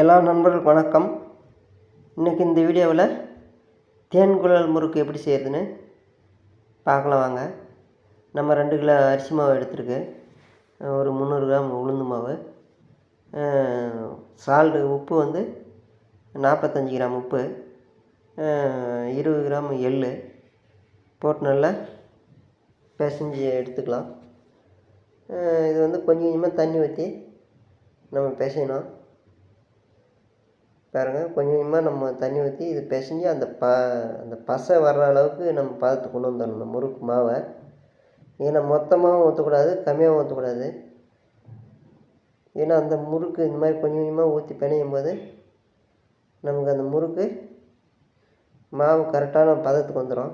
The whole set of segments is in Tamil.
எல்லா நண்பர்கள் வணக்கம். இன்றைக்கி இந்த வீடியோவில் தேன் குழல் முறுக்கு எப்படி செய்கிறதுன்னு பார்க்கலாம் வாங்க. நம்ம ரெண்டு கிலோ அரிசி மாவு எடுத்துருக்கு. ஒரு முந்நூறு கிராம் உளுந்து மாவு. சால்டு உப்பு வந்து நாற்பத்தஞ்சு கிராம் உப்பு. இருபது கிராம் எள் போட்டு நல்லா பிசைஞ்சு எடுத்துக்கலாம். இது வந்து கொஞ்சம் கொஞ்சமாக தண்ணி ஊற்றி நம்ம பிசையணும். பாருங்கள் கொஞ்சம் கொஞ்சமாக நம்ம தண்ணி ஊற்றி இது பிசைஞ்சு அந்த ப அந்த பசை வர்ற அளவுக்கு நம்ம பதத்துக்கு கொண்டு வந்துடணும் இந்த முறுக்கு மாவை. ஏன்னா மொத்தமாகவும் ஊற்றக்கூடாது கம்மியாகவும் ஊற்றக்கூடாது ஏன்னா அந்த முறுக்கு இந்த மாதிரி கொஞ்சம் கொஞ்சமாக ஊற்றி பிணையும் போது நமக்கு அந்த முறுக்கு மாவு கரெக்டான பதத்துக்கு வந்துடும்.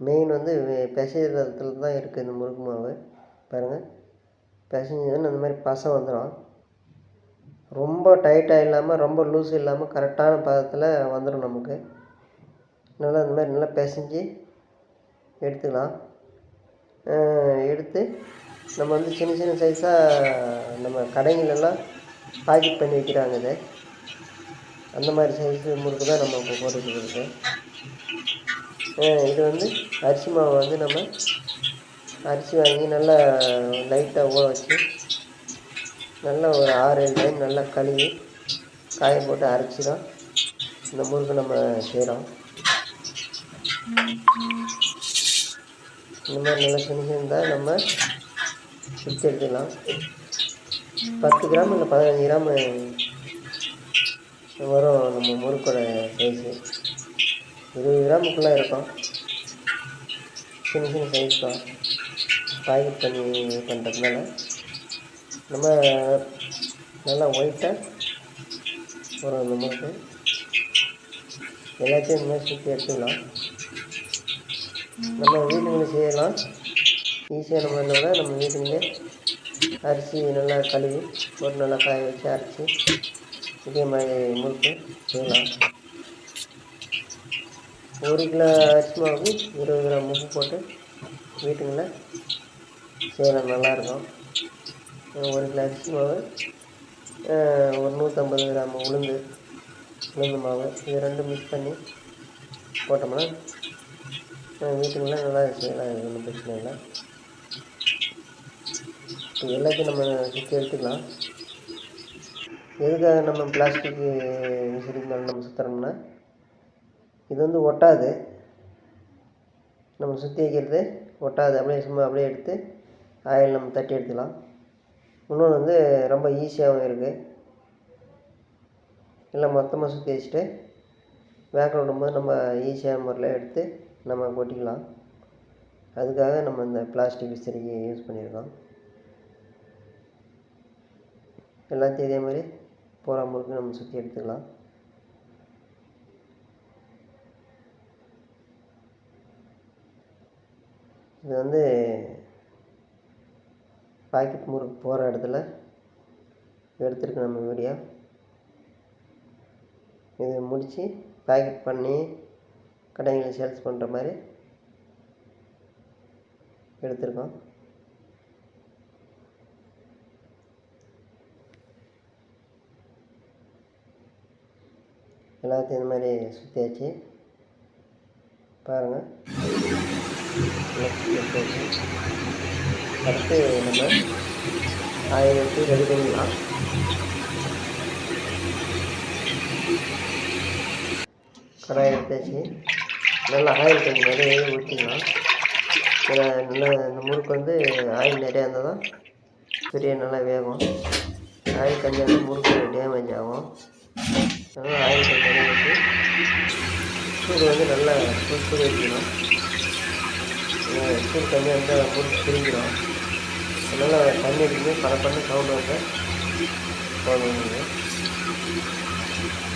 மெயின் வந்து பிசைறதுல தான் இருக்குது இந்த முறுக்கு மாவு. பாருங்கள் பிசைஞ்சதுன்னு அந்த மாதிரி பசை வந்துடும். ரொம்ப டைட்டாக இல்லாமல் ரொம்ப லூஸ் இல்லாமல் கரெக்டான பதத்தில் வந்துடும் நமக்கு. நல்லா இந்த மாதிரி நல்லா பிசைஞ்சு எடுத்துக்கலாம். எடுத்து நம்ம வந்து சின்ன சின்ன சைஸாக நம்ம கடைங்களெல்லாம் பாக்கெட் பண்ணி வைக்கிறாங்க இது. அந்த மாதிரி சைஸ் முறுக்கு தான் நம்ம இப்போ போட்டுக்கிட்டு இது வந்து அரிசி மாவை வந்து நம்ம அரிசி வாங்கி நல்லா லைட்டாக ஊற வச்சு நல்லா ஒரு ஆறு ஏழு டைம் நல்லா கழுவி காய போட்டு அரைச்சி தான் இந்த முறுக்கு நம்ம செய்கிறோம் இந்த மாதிரி நல்லா செஞ்சுருந்தால் நம்ம சுற்றி எடுத்துக்கலாம். பத்து கிராம் இல்லை பதினஞ்சு கிராம் வரும் நம்ம முறுக்கோட சைஸு இருபது கிராமுக்குள்ளே இருக்கும். சின்ன சின்ன சைஸ் தான். பாக்கெட் பண்ணி பண்ணுறதுனால நம்ம நல்லா ஒயிட்டாக ஒரு இந்த எல்லாத்தையும் இந்த மாதிரி சுற்றி எடுத்துக்கலாம். நம்ம வீட்டுங்களே செய்யலாம். ஈஸியாக நம்ம என்னோட நம்ம வீட்டுங்களே அரிசி நல்லா கழுவி ஒரு நல்லா காய வச்சு அரைச்சி இதே மாதிரி முறுக்கு செய்யலாம். ஒரு கிலோ அரிசி மாவுக்கு இருபது கிராம் உப்பு போட்டு வீட்டுங்களில் செய்யலாம் நல்லாயிருக்கும் ஒரு கிலோ அரிசி மாவு ஒரு நூற்றம்பது கிராம் உளுந்து உளுந்து மாவு இது ரெண்டும் மிக்ஸ் பண்ணி போட்டோம்னா வீட்டுக்குள்ளே நல்லா செய்யலாம் இது ஒன்றும் பிரச்சனை இல்லை. இப்போ எல்லாத்தையும் நம்ம சுற்றி எடுத்துக்கலாம். எதுக்காக நம்ம பிளாஸ்டிக் விசிறிக்கு மேலே நம்ம சுற்றுறோம்னா இது வந்து ஒட்டாது. நம்ம சுற்றி வைக்கிறது ஒட்டாது. அப்படியே சும்மா அப்படியே எடுத்து ஆயில் நம்ம தட்டி எடுத்துக்கலாம். இன்னொன்று வந்து ரொம்ப ஈஸியாகவும் இருக்குது எல்லாம் மொத்தமாக சுற்றி வச்சுட்டு வேக்கில் விடும்போது நம்ம ஈஸியான முறையில் எடுத்து நம்ம கொட்டிக்கலாம் அதுக்காக நம்ம இந்த பிளாஸ்டிக் விசிறிக்கு யூஸ் பண்ணியிருக்கோம். எல்லாத்தையும் இதே மாதிரி போகிற முறுக்கு நம்ம சுற்றி எடுத்துக்கலாம். இது வந்து பாக்கெட் முறுக்கு போகிற இடத்துல எடுத்துருக்கு நம்ம வீடியோ. இது முடித்து பேக்கெட் பண்ணி கடைகளில் சேல்ஸ் பண்ணுற மாதிரி எடுத்திருக்கோம். எல்லாத்தையும் இந்த மாதிரி சுற்றியாச்சு பாருங்கள் அடுத்து நம்ம ஆயில் வச்சு ரெடி பண்ணிக்கலாம் கடாய் எடுத்தாச்சு நல்லா ஆயில் கொஞ்சம் நிறைய ஊற்றிக்கலாம் நல்லா இந்த முறுக்கு வந்து ஆயில் நிறையா இருந்தால் தான் பெரிய நல்லா வேகும். ஆயில் கம்மியாக இருந்தால் முறுக்கு டேமேஜ் ஆகும். அதனால் ஆயில் கொஞ்சம் நிறைய ஊற்றி சூடு வந்து நல்லா சூடு சூடு வைக்கணும் சூடு கம்மியாக இருந்தால் முறுக்கு பிரிஞ்சிடும் அதனால் தண்ணி அடிக்கணும் பல பண்ணி சவுண்ட் வந்து போகணும்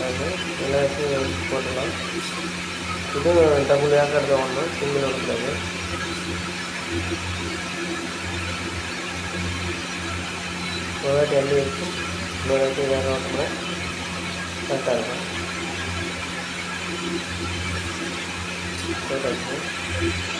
அது எல்லாத்தையும் போட்டுடலாம். இதுவும் டபுள் ஏக்கர் தான் ஒன்று சிங்கிள் ஒன்று ஒரு வாட்டி அள்ளி வச்சு இன்னொரு வாட்டி வேக ஓட்டோம்னா கரெக்டாக இருக்கும் போட்டாச்சு.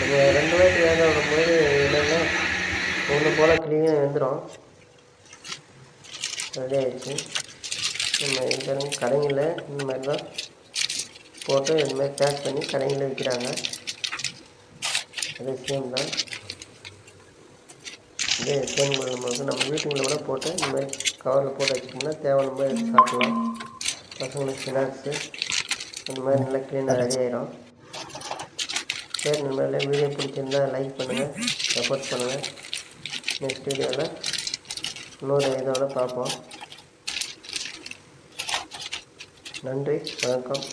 நம்ம ரெண்டு வாட்டி வேக விடும்போது என்னென்னா ஒன்று போல் க்ளீனாக வந்துடும் ரெடி ஆகிடுச்சு நம்ம இருக்கிற கடைங்களில் இந்த மாதிரி தான் போட்டு இந்த மாதிரி பேக் பண்ணி கடைங்களில் விற்கிறாங்க அது சேம் தான். இதே சேம் பண்ணும்போது நம்ம வீட்டுக்குள்ளே கூட போட்டு இந்த மாதிரி கவரில் போட்டு வச்சுட்டோம்னா தேவையான மாதிரி சாப்பிடலாம். பசங்களுக்கு ஸ்நாக்ஸு அந்த மாதிரி நல்லா க்ளீனாக ரெடி ஆகிடும் சரி இந்த வீடியோ பிடிச்சிருந்தா லைக் பண்ணுங்கள் சப்போர்ட் பண்ணுங்கள் நெக்ஸ்ட் வீடியோவில் இன்னொரு இதோட பார்ப்போம். நன்றி வணக்கம்.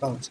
Bounce.